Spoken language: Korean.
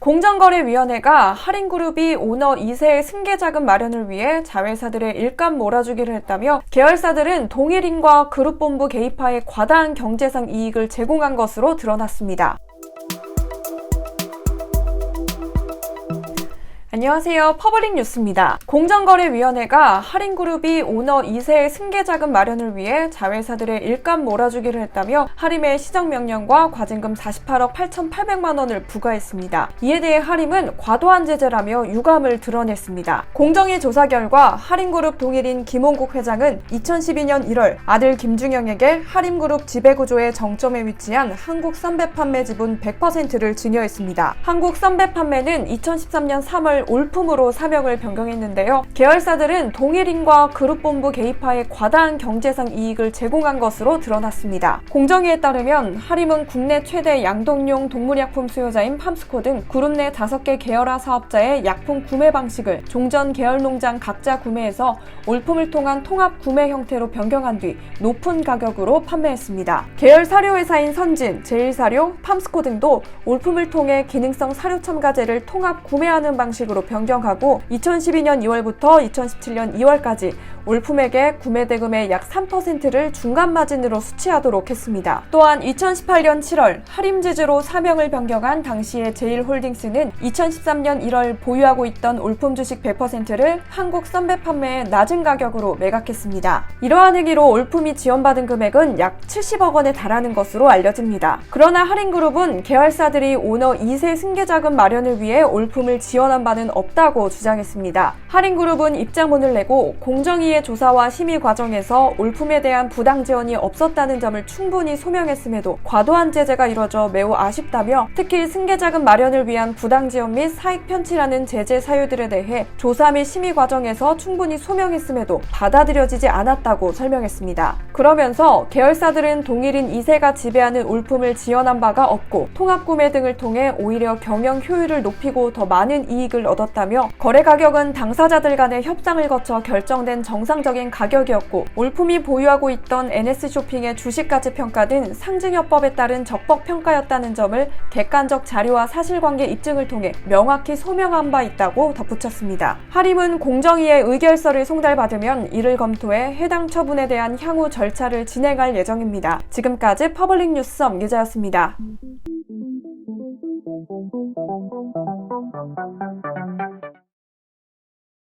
공정거래위원회가 할인그룹이 오너 2세의 승계자금 마련을 위해 자회사들의 일감 몰아주기를 했다며 계열사들은 동일인과 그룹본부 개입하에 과다한 경제상 이익을 제공한 것으로 드러났습니다. 안녕하세요. 퍼블릭 뉴스입니다. 공정거래위원회가 할인그룹이 오너 2세의 승계자금 마련을 위해 자회사들의 일감 몰아주기를 했다며 할인의 시정명령과 과징금 48억 8,800만 원을 부과했습니다. 이에 대해 할인은 과도한 제재라며 유감을 드러냈습니다. 공정위 조사 결과 할인그룹 동일인 김홍국 회장은 2012년 1월 아들 김중영에게 할인그룹 지배구조의 정점에 위치한 한국 선배 판매 지분 100%를 증여했습니다. 한국 선배 판매는 2013년 3월 올품으로 사명을 변경했는데요. 계열사들은 동일인과 그룹본부 개입하에 과다한 경제상 이익을 제공한 것으로 드러났습니다. 공정위에 따르면 하림은 국내 최대 양동용 동물약품 수요자인 팜스코 등 그룹 내 5개 계열화 사업자의 약품 구매 방식을 종전 계열 농장 각자 구매해서 올품을 통한 통합 구매 형태로 변경한 뒤 높은 가격으로 판매했습니다. 계열 사료회사인 선진, 제일사료, 팜스코 등도 올품을 통해 기능성 사료 첨가제를 통합 구매하는 방식으로 변경하고 2012년 2월부터 2017년 2월까지 올품액의 구매 대금의 약 3%를 중간 마진으로 수취하도록 했습니다. 또한 2018년 7월 하림제주로 사명을 변경한 당시의 제일홀딩스는 2013년 1월 보유하고 있던 올품 주식 100%를 한국 선배 판매에 낮은 가격으로 매각했습니다. 이러한 행위로 올품이 지원받은 금액은 약 70억 원에 달하는 것으로 알려집니다. 그러나 할인그룹은 계열사들이 오너 2세 승계자금 마련을 위해 올품을 지원한 바는 없다고 주장했습니다. 할인그룹은 입장문을 내고 공정위 의 조사와 심의 과정에서 올품에 대한 부당 지원이 없었다는 점을 충분히 소명했음에도 과도한 제재가 이뤄져 매우 아쉽다며 특히 승계자금 마련을 위한 부당 지원 및 사익 편취라는 제재 사유들에 대해 조사 및 심의 과정에서 충분히 소명했음에도 받아들여지지 않았다고 설명했습니다. 그러면서 계열사들은 동일인 2세가 지배하는 올품을 지원한 바가 없고 통합 구매 등을 통해 오히려 경영 효율을 높이고 더 많은 이익을 얻었다며 거래 가격은 당사자들 간의 협상을 거쳐 결정된 정상 정상적인 가격이었고 올품이 보유하고 있던 NS 쇼핑의 주식까지 평가된 상징요법에 따른 적법 평가였다는 점을 객관적 자료와 사실관계 입증을 통해 명확히 소명한 바 있다고 덧붙였습니다. 하림은 공정위의 의결서를 송달받으면 이를 검토해 해당 처분에 대한 향후 절차를 진행할 예정입니다. 지금까지 퍼블릭 뉴스 엄기자였습니다.